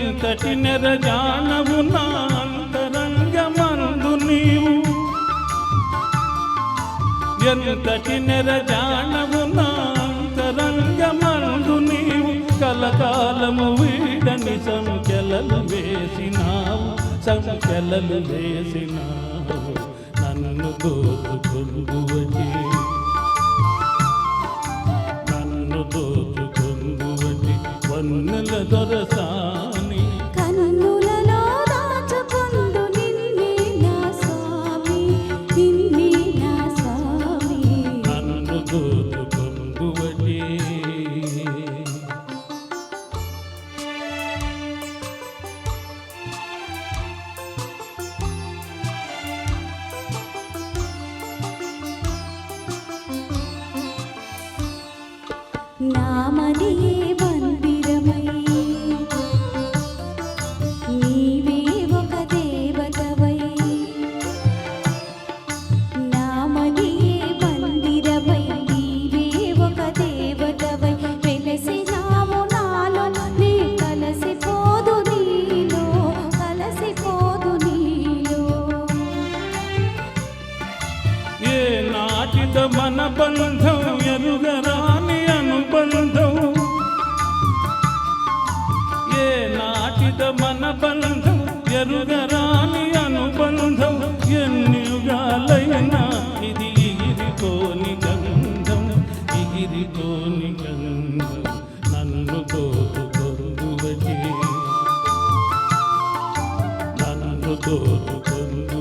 ఎంతటి నెరజానవు నా అంతరంగమందు నీవు. ఎంతటి నెరజానవు నా అంతరంగమందు నీవు. కలకాలము వీడని సంఖ్యలలు వేసినావు సంఖ్యలలు వేసినావు. నన్ను దోచుకుందువటి నన్ను దోచుకుందువటి వన్నెల దొరసా నామదియే మందిరమై. నీవే ఒక దేవతవై. నామదియే మందిరమై నీవే ఒక దేవతవై. వెలసినావు నాలో నీ కలసిపోదు నీలో కలసిపోదు నీలో. ఏ నాటిద మన బంధ నాటిద మన బంధం ఎరుగరాని అనుబంధం ఎన్ని యుగాలైనా ఇది ఇగిరిపోని గంధం ఇగిరిపోని గంధం నన్ను కోతు దోచుకొందువటి నన్ను కోతు వన్నెల